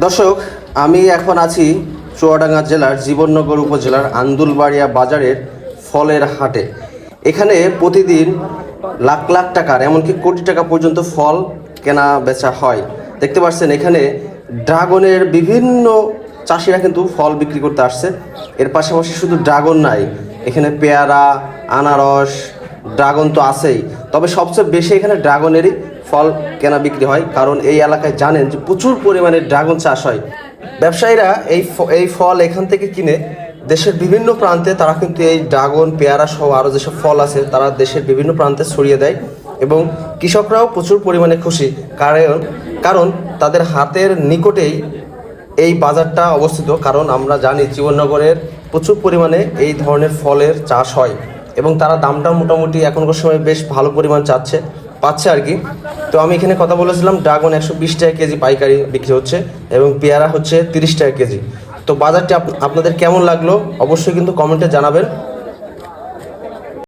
দর্শক, আমি এখন আছি চুয়াডাঙ্গা জেলার জীবননগর উপজেলার আন্দুলবাড়িয়া বাজারের ফলের হাটে। এখানে প্রতিদিন লাখ লাখ টাকার, এমনকি কোটি টাকা পর্যন্ত ফল কেনা বেচা হয়। দেখতে পাচ্ছেন, এখানে ড্রাগনের বিভিন্ন চাষিরা কিন্তু ফল বিক্রি করতে আসছে। এর পাশাপাশি শুধু ড্রাগন নাই, এখানে পেয়ারা, আনারস, ড্রাগন তো আছেই। তবে সবচেয়ে বেশি এখানে ড্রাগনেরই ফল কেনা বিক্রি হয়, কারণ এই এলাকায় জানেন যে প্রচুর পরিমাণে ড্রাগন চাষ হয়। ব্যবসায়ীরা এই এই ফল এখান থেকে কিনে দেশের বিভিন্ন প্রান্তে তারা কিন্তু এই ড্রাগন, পেয়ারা সহ আরও যেসব ফল আছে, তারা দেশের বিভিন্ন প্রান্তে ছড়িয়ে দেয় এবং কৃষকরাও প্রচুর পরিমাণে খুশি। কারণ কারণ তাদের হাতের নিকটেই এই বাজারটা অবস্থিত, কারণ আমরা জানি জীবননগরের প্রচুর পরিমাণে এই ধরনের ফলের চাষ হয় এবং তারা দামটা মোটামুটি এখনকার সময় বেশ ভালো পরিমাণ চাচ্ছে, পাচ্ছে আর কি। তো আমি এখানে কথা বলেছিলাম, ড্রাগন একশো বিশ টাকা কেজি পাইকারি বিক্রি হচ্ছে এবং পেয়ারা হচ্ছে তিরিশ টাকা কেজি। তো বাজারটি আপ- আপনাদের কেমন লাগল? অবশ্যই কিন্তু কমেন্টে জানাবেন।